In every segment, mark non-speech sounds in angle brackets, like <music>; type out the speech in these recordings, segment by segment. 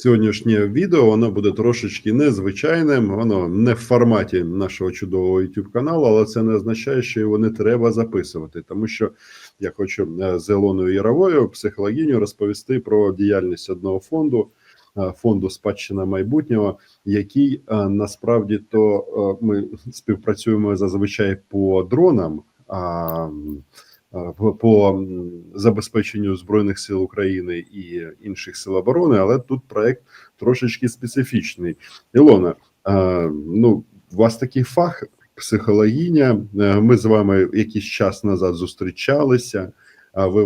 сьогоднішнє відео воно буде трошечки незвичайним, воно не в форматі нашого чудового youtube каналу, але це не означає, що його не треба записувати, тому що я хочу е, з Ілоною Яровою, психологіню, розповісти про діяльність одного фонду. е, Фонду спадщина майбутнього, який е, насправді то ми співпрацюємо зазвичай по дронам, по- по забезпеченню збройних сил України і інших сил оборони, але тут проект трошечки специфічний. Ілона, е, ну у вас такий фах психологіня. Е, Ми з вами якийсь час назад зустрічалися. а Ви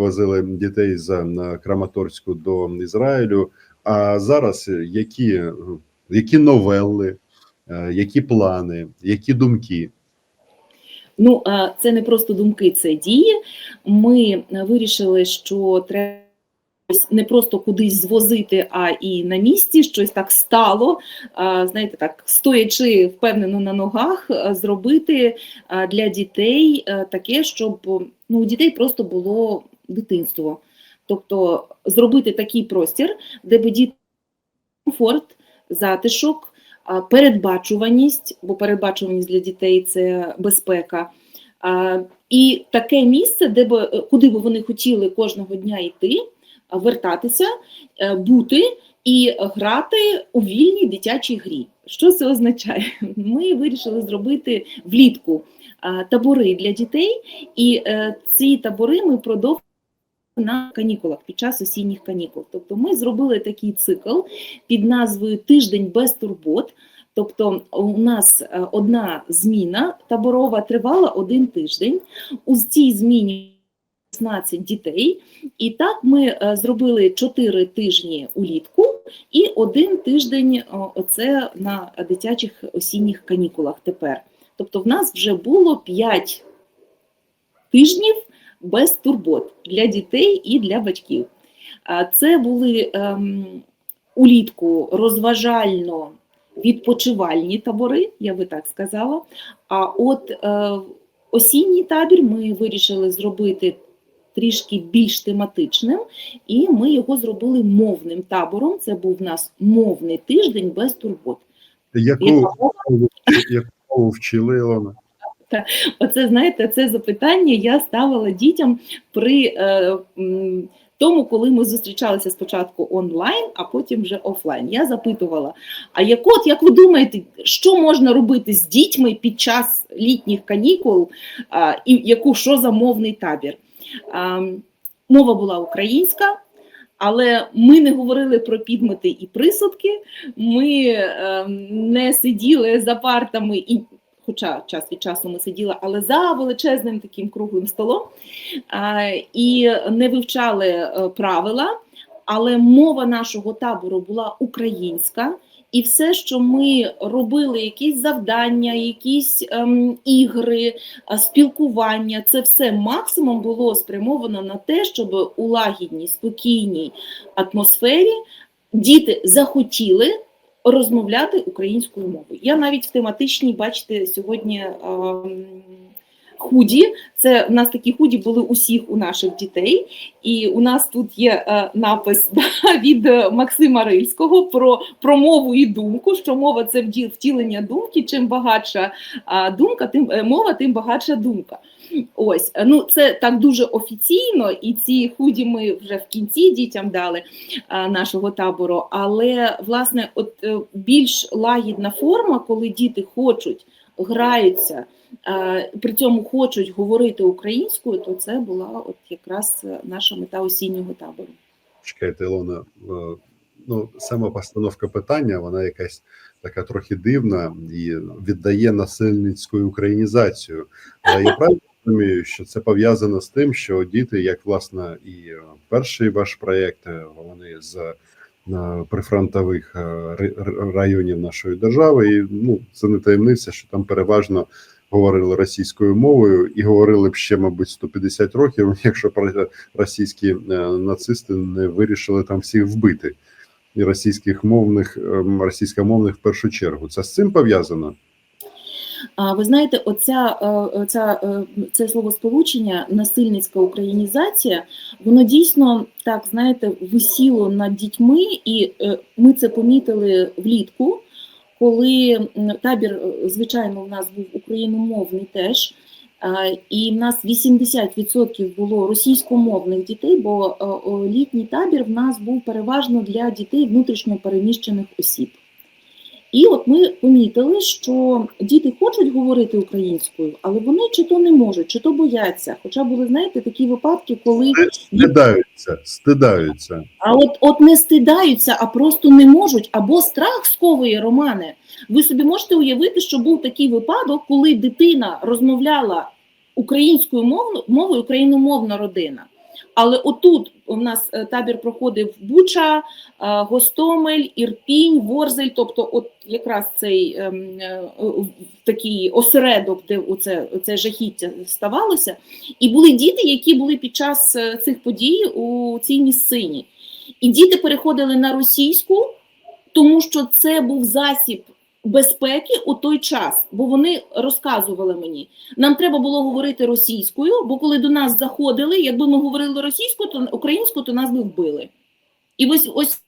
дітей з е, Краматорську до Ізраїлю. А зараз е, які, е, які новели, е, які плани, які думки? Ну, це не просто думки, це дії. Ми е, вирішили, що треба не просто кудись звозити, а і на місці щось так стало. Знаєте, так стоячи впевнено на ногах, зробити для дітей е, таке, щоб ну, у дітей просто було дитинство. Тобто зробити такий простір, де би діти комфорт, затишок, передбачуваність, бо передбачуваність для дітей це безпека. І таке місце, де би, е, куди би вони хотіли кожного дня йти, вертатися, е, бути і грати у вільній дитячій грі. Що це означає? <laughs> Ми вирішили зробити влітку табори для дітей, і е, ці табори ми продовжуємо на канікулах під час осінніх канікул. Тобто ми зробили такий цикл під назвою Тиждень без турбот. Тобто у нас е, одна зміна таборова тривала один тиждень. У цій зміні 16 дітей. І так ми е, зробили 4 тижні улітку і один тиждень оце на дитячих осінніх канікулах тепер. Тобто в нас вже було 5 тижнів без турбот для дітей і для батьків. Це були ем, улітку розважально відпочивальні табори, я би так сказала. А от е, осінній табір ми вирішили зробити трішки більш тематичним, і ми його зробили мовним табором. Це був у нас мовний тиждень без турбот. Яку, яку мову вчили Ілона? Оце знаєте, це запитання я ставила дітям при е, тому, коли ми зустрічалися спочатку онлайн, а потім вже офлайн. Я запитувала: а як от, як ви думаєте, що можна робити з дітьми під час літніх канікул, і яку що за мовний табір? Мова була українська. Але ми не говорили про підмети і присудки, ми е, не сиділи за партами і хоча час від часу ми сиділи, але за величезним таким круглим столом і не вивчали е, правила, але мова нашого табору була українська. І все, що ми робили, якісь завдання, якісь ем, ігри, спілкування, це все максимум було спрямовано на те, щоб у лагідній, спокійній атмосфері діти захотіли розмовляти українською мовою. Я навіть в тематичній, бачите, сьогодні ем, худі. Це в нас такі худі були усіх у наших дітей, і у нас тут є е, напис <laughs> да, від е, Максима Рильського про, про мову і думку. Що мова це втілення думки. Чим багатша а, думка, тим е, мова, тим багатша думка. Ось е, ну це так дуже офіційно, і ці худі ми вже в кінці дітям дали а, нашого табору. Але власне, от е, більш лагідна форма, коли діти хочуть, граються, при цьому хочуть говорити українською, то це була от якраз е, наша мета осіннього табору. Чекайте, Ілона, е, ну сама постановка питання, вона якась така трохи дивна і віддає насильницьку українізацію. Але я правильно розумію, що це пов'язано з тим, що діти, як власне, і перший ваш проєкт, е, вони з прифронтових е, районів нашої держави, і ну це не таємниця, що там переважно. Говорили російською мовою і говорили б ще, мабуть, 150 років, <laughs> якщо російські е, нацисти не вирішили там всіх вбити, і російських мовних ем, російськомовних в першу чергу. Це з цим пов'язано. Ви знаєте, оця, е, оця, е, це словосполучення насильницька українізація, воно дійсно так знаєте висіло над дітьми, і е, ми це помітили влітку, коли табір, звичайно, у нас був україномовний теж. І в нас 80% було російськомовних дітей, бо літній табір в нас був переважно для дітей внутрішньо переміщених осіб. І от ми помітили, що діти хочуть говорити українською, але вони чи то не можуть, чи то бояться. Хоча були, знаєте, такі випадки, коли Стидаються, стидаються. а от, от не стидаються, а просто не можуть, або страх сковує романи. Ви собі можете уявити, що був такий випадок, коли дитина розмовляла українською мовою, мовою україномовна родина. Але отут у нас е, табір проходив Буча, е, Гостомель, Ірпінь, Ворзель, тобто, от якраз цей ем, е, такий осередок, де оце, оце жахіття ставалося. І були діти, які були під час цих подій у цій місцині. І діти переходили на російську, тому що це був засіб безпеки у той час, бо вони розказували мені. Нам треба було говорити російською, бо коли до нас заходили, якби ми говорили російською, то українською, то нас би вбили. І ось ось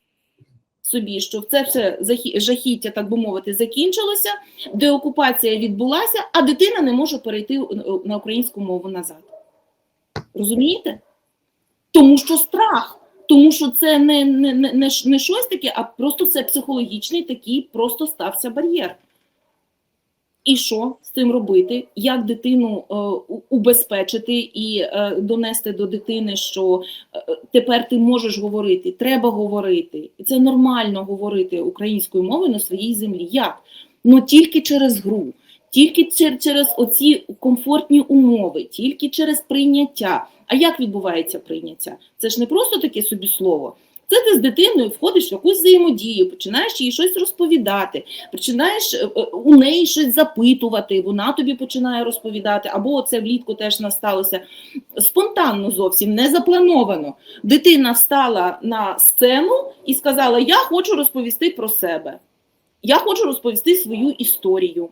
собі, що це все жахіття, так би мовити, закінчилося, деокупація відбулася, а дитина не може перейти на українську мову назад. Розумієте? Тому що страх. Тому що це не, не, не, не, щось таке, а просто це психологічний такий, просто стався бар'єр. І що з цим робити? Як дитину е, убезпечити і е, донести до дитини, що е, тепер ти можеш говорити, треба говорити, і це нормально говорити українською мовою на своїй землі. Як? Ну тільки через гру, тільки через оці комфортні умови, тільки через прийняття. А як відбувається прийняття? Це ж не просто таке собі слово. Це ти з дитиною входиш в якусь взаємодію, починаєш їй щось розповідати, починаєш е, е, у неї щось запитувати, вона тобі починає розповідати, або це влітку теж насталося спонтанно зовсім, не заплановано. Дитина встала на сцену і сказала: Я хочу розповісти про себе, я хочу розповісти свою історію.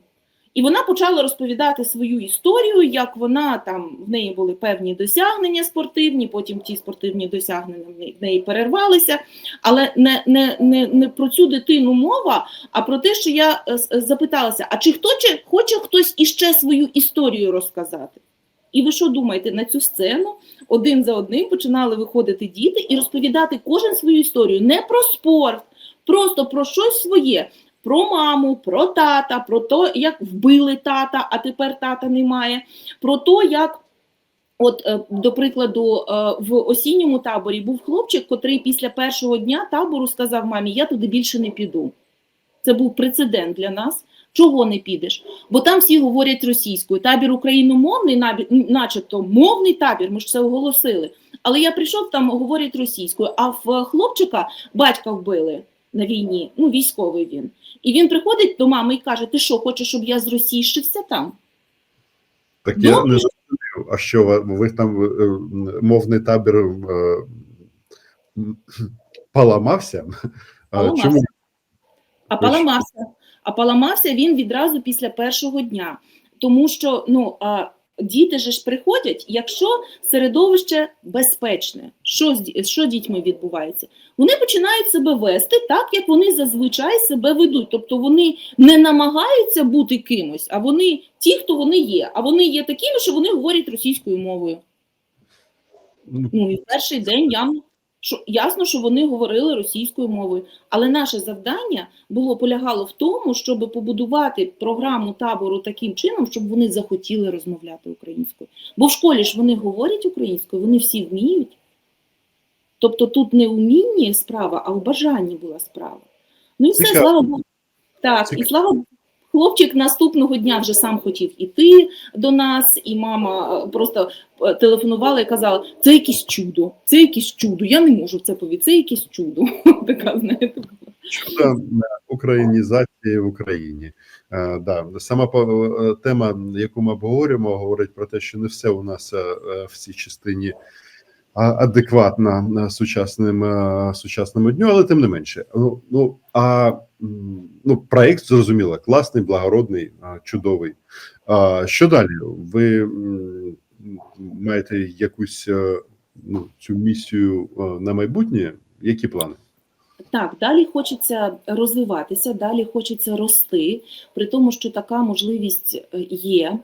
І вона почала розповідати свою історію, як вона там в неї були певні досягнення спортивні, потім ті спортивні досягнення в неї- перервалися. Але не, не, не, не про цю дитину мова, а про те, що я е, запиталася: а чи хто чи хоче хтось іще свою історію розказати? І ви що думаєте, на цю сцену один за одним починали виходити діти і розповідати кожен свою історію не про спорт, просто про щось своє. Про маму, про тата, про те, як вбили тата, а тепер тата немає. Про те, як, от, е, до прикладу, е, в осінньому таборі був хлопчик, котрий після першого дня табору сказав мамі: Я туди більше не піду. Це був прецедент для нас. Чого не підеш? Бо там всі говорять російською. Табір україномовний, набі- начебто мовний табір, ми ж це оголосили. Але я прийшов там, говорять російською, а в хлопчика батька вбили на війні, ну військовий він. І він приходить до мами і каже: Ти що, хочеш, щоб я зросійщився там? Так я Добре. не зрозумів, а що ви, там е, мовний табір е, поламався? <laughs> Поламався. Чому А поламався. А поламався він відразу після першого дня. Тому що ну, а, діти же ж приходять, якщо середовище безпечне, що, з що дітьми відбувається? Вони починають себе вести так, як вони зазвичай себе ведуть. Тобто вони не намагаються бути кимось, а вони ті, хто вони є. А вони є такими, що вони говорять російською мовою. Ну, Ну і перший день явно, що ясно, що вони говорили російською мовою. Але наше завдання було полягало в тому, щоб побудувати програму табору таким чином, щоб вони захотіли розмовляти українською. Бо в школі ж вони говорять українською, вони всі вміють. Тобто тут не умінні справа, а в бажанні була справа. Ну і все, Цікаво. слава Богу. Так, і слава Богу. Хлопчик наступного дня вже сам хотів іти до нас, і мама е, просто е, телефонувала і казала: це якесь чудо, це якесь чудо. Я не можу в це повірити, це якесь чудо. <laughs> Така, знаєте, е, українізації в Україні? Е, да, сама тема, яку ми обговорюємо, говорить про те, що не все у нас в цій частині адекватна сучасним сучасному дню, але тим не менше. Ну, ну а ну, проект зрозуміло, класний, благородний, чудовий. А що далі? Ви маєте якусь е, ну, цю місію е, на майбутнє? Які плани? Так, далі хочеться розвиватися, далі хочеться рости, при тому, що така можливість е, є.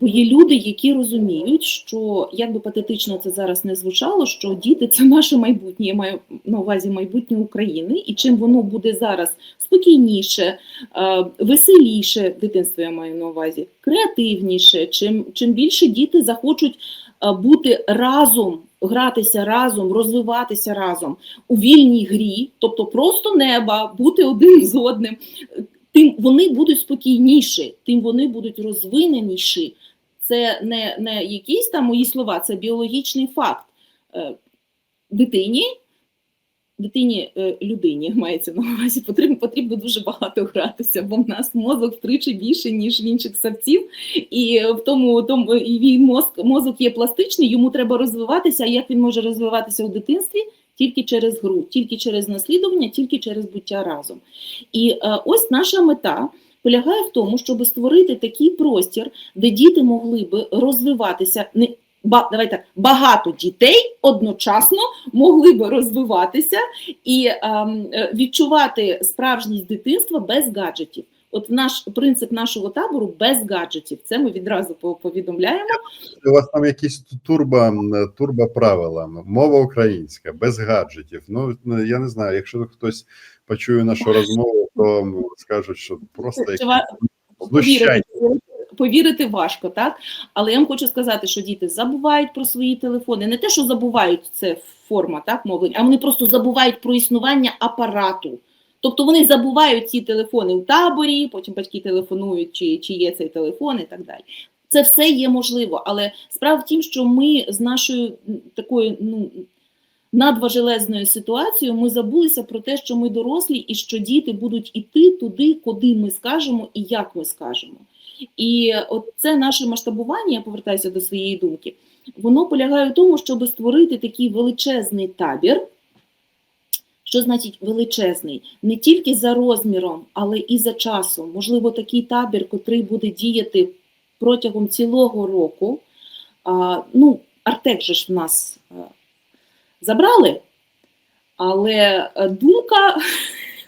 Бо є люди, які розуміють, що як би патетично це зараз не звучало, що діти це наше майбутнє, я маю на увазі майбутнє України, і чим воно буде зараз спокійніше, е, веселіше, дитинство я маю на увазі, креативніше, чим, чим більше діти захочуть е, бути разом, гратися разом, розвиватися разом у вільній грі, тобто просто неба, бути один з одним, тим вони будуть спокійніші, тим вони будуть розвиненіші. Це не, не якісь там мої слова, це біологічний факт. Е, Дитині, дитині е, людині мається на увазі, потрібно, потрібно дуже багато гратися, бо в нас мозок втричі більше, ніж в інших савців, і в тому, тому і мозк, мозок є пластичний, йому треба розвиватися. А як він може розвиватися у дитинстві? Тільки через гру, тільки через наслідування, тільки через буття разом. І е, ось наша мета полягає в тому, щоб створити такий простір, де діти могли би розвиватися. Не ба, давай так, багато дітей одночасно могли би розвиватися і ем, е, відчувати справжність дитинства без гаджетів. От наш принцип нашого табору без гаджетів. Це ми відразу повідомляємо. У вас там якісь турбо, турбо правила, мова українська, без гаджетів. Ну я не знаю, якщо хтось почує нашу розмову, то ну, скажуть, що просто повірити важко, так? Але я вам хочу сказати, що діти забувають про свої телефони. Не те, що забувають, це форма так, мовлення, а вони просто забувають про існування апарату. Тобто вони забувають ці телефони в таборі, потім батьки телефонують, чи, чи є цей телефон і так далі. Це все є можливо, але справа в тім, що ми з нашою такою ну, надважелезною ситуацією ми забулися про те, що ми дорослі і що діти будуть іти туди, куди ми скажемо і як ми скажемо. І от це наше масштабування, я повертаюся до своєї думки, воно полягає в тому, щоб створити такий величезний табір. Що значить величезний? Не тільки за розміром, але і за часом. Можливо, такий табір, котрий буде діяти протягом цілого року. А, ну, Артек же ж в нас е, забрали, але е, думка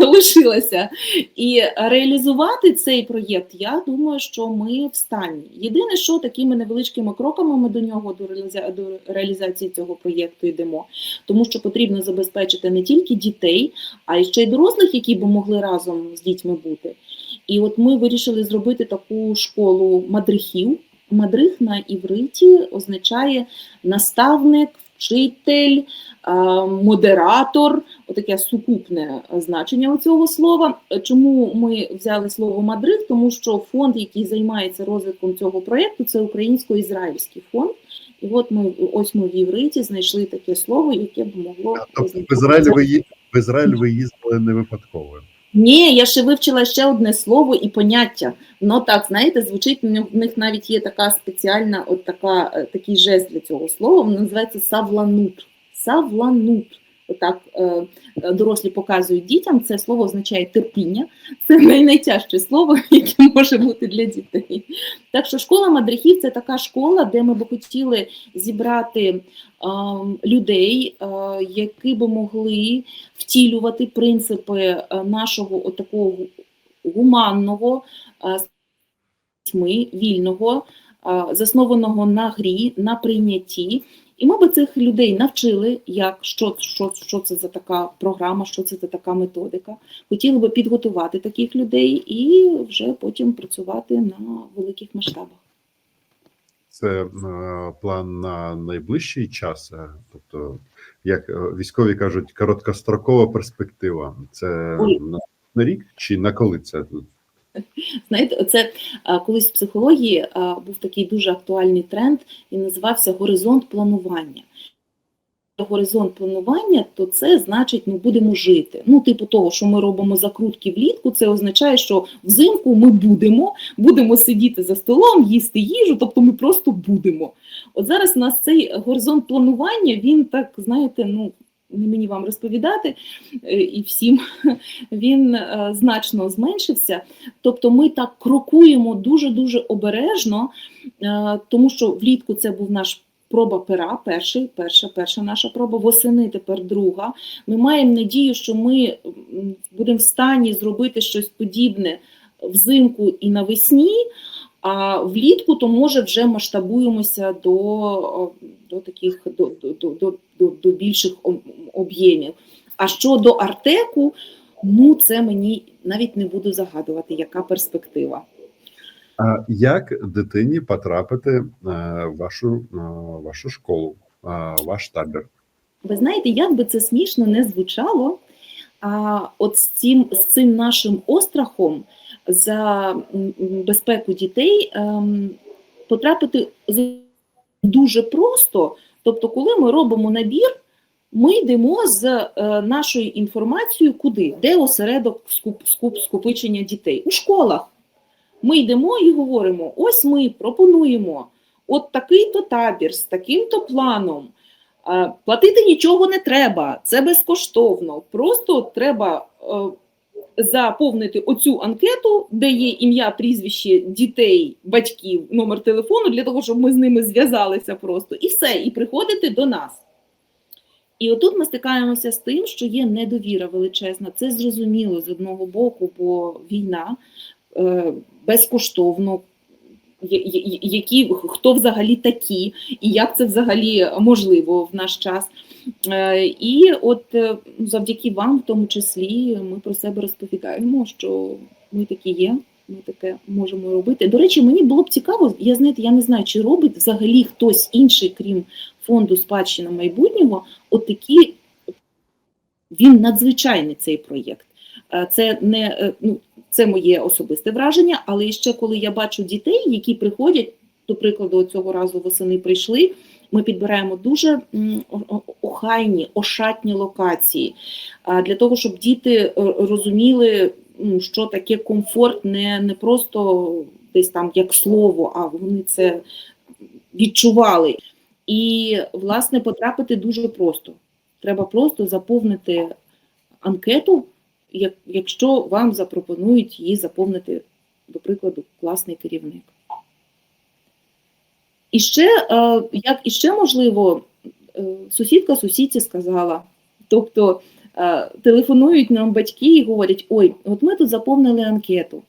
лишилася. І реалізувати цей проєкт, я думаю, що ми в стані. Єдине, що такими невеличкими кроками ми до нього до реаліза- до реалізації цього проєкту йдемо, тому що потрібно забезпечити не тільки дітей, а й ще й дорослих, які б могли разом з дітьми бути. І от ми вирішили зробити таку школу мадрихів. Мадрих на івриті означає наставник, вчитель, е, модератор, отаке сукупне значення цього слова. Чому ми взяли слово мадрих? Тому що фонд, який займається розвитком цього проєкту, це українсько-ізраїльський фонд. І от ми ось ми в івриті знайшли таке слово, яке б могло Тобто в Ізраїль ви в Ізраїль ви їздили не випадково. Ні, я ще вивчила ще одне слово і поняття. Ну так, знаєте, звучить в них навіть є така спеціальна, от така, е, такий жест для цього слова. Воно називається савланут. Савланут. Отак е, е, дорослі показують дітям. Це слово означає терпіння. Це найтяжче слово, <laughs> яке може бути для дітей. Так що школа мадрихів це така школа, де ми б хотіли зібрати е, людей, е, які би могли втілювати принципи нашого такого гуманного е, вільного, заснованого на грі, на прийнятті. І ми би цих людей навчили, як що, що, що це за така програма, що це за така методика. Хотіли би підготувати таких людей і вже потім працювати на великих масштабах. Це е, план на найближчий час. е, Тобто, як е, військові кажуть, короткострокова перспектива. Це Ой. на на рік чи на коли це? <laughs> Знаєте, оце колись в психології був такий дуже актуальний тренд, він називався горизонт планування. Горизонт планування, то це значить, ми будемо жити. Ну, типу того, що ми робимо закрутки влітку, це означає, що взимку ми будемо, будемо сидіти за столом, їсти їжу, тобто ми просто будемо. От зараз у нас цей горизонт планування, він так, знаєте, ну, не мені вам розповідати, е, і всім <laughs> він е, значно зменшився. Тобто ми так крокуємо дуже-дуже обережно, е, тому що влітку це був наш проба пера, перший, перша, перша наша проба, восени тепер друга. Ми маємо надію, що ми будемо в стані зробити щось подібне взимку і навесні, а влітку то може вже масштабуємося до, до таких до, до, до, до, до, більших об'ємів. А щодо Артеку, ну це мені навіть не буду загадувати, яка перспектива. А як дитині потрапити е, в вашу, е, вашу школу, е, ваш табір? Ви знаєте, як би це смішно не звучало, а от з цим, з цим нашим острахом за безпеку дітей ем, потрапити дуже просто. Тобто, коли ми робимо набір, ми йдемо з е, нашою інформацією куди? Де осередок скуп, скуп, скопичення дітей? У школах. Ми йдемо і говоримо: ось ми пропонуємо от такий-то табір з таким-то планом. Е, Платити нічого не треба, це безкоштовно. Просто треба е, заповнити оцю анкету, де є ім'я, прізвище дітей, батьків, номер телефону, для того, щоб ми з ними зв'язалися просто, і все, і приходити до нас. І отут ми стикаємося з тим, що є недовіра величезна. Це зрозуміло з одного боку, бо війна е, безкоштовно. Які хто взагалі такі, і як це взагалі можливо в наш час? Е, І от е, завдяки вам, в тому числі, ми про себе розповідаємо, що ми такі є, ми таке можемо робити. До речі, мені було б цікаво, я знаєте, я не знаю, чи робить взагалі хтось інший, крім фонду спадщина майбутнього, от такі він надзвичайний цей проєкт. Е, Це не ну, це моє особисте враження, але ще коли я бачу дітей, які приходять, до прикладу, цього разу восени прийшли. Ми підбираємо дуже охайні, ошатні локації для того, щоб діти е, розуміли, що таке комфорт, не, не просто десь там як слово, а вони це відчували. І, власне, потрапити дуже просто. Треба просто заповнити анкету, якщо вам запропонують її заповнити, до прикладу, класний керівник. І ще, е, як і ще можливо, е, сусідка сусідці сказала. Тобто е, телефонують нам батьки і говорять: ой, от ми тут заповнили анкету.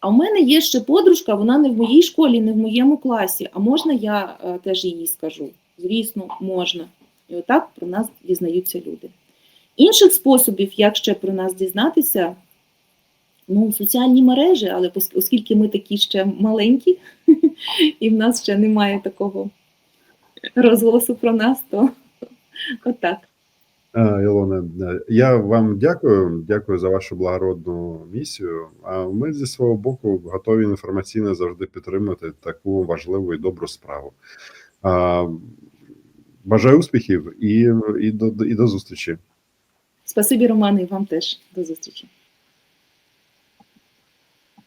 А в мене є ще подружка, вона не в моїй школі, не в моєму класі. А можна я теж їй скажу? Звісно, можна. І отак про нас дізнаються люди. Інших способів, як ще про нас дізнатися, ну, соціальні мережі, але оскільки ми такі ще маленькі, <laughs> і в нас ще немає такого розголосу про нас, то <laughs> отак. Е, Ілона, е, я вам дякую. Дякую за вашу благородну місію. А ми зі свого боку готові інформаційно завжди підтримати таку важливу і добру справу. А, Бажаю успіхів і, і, до, і до зустрічі. Спасибі, Романе, і вам теж. До зустрічі.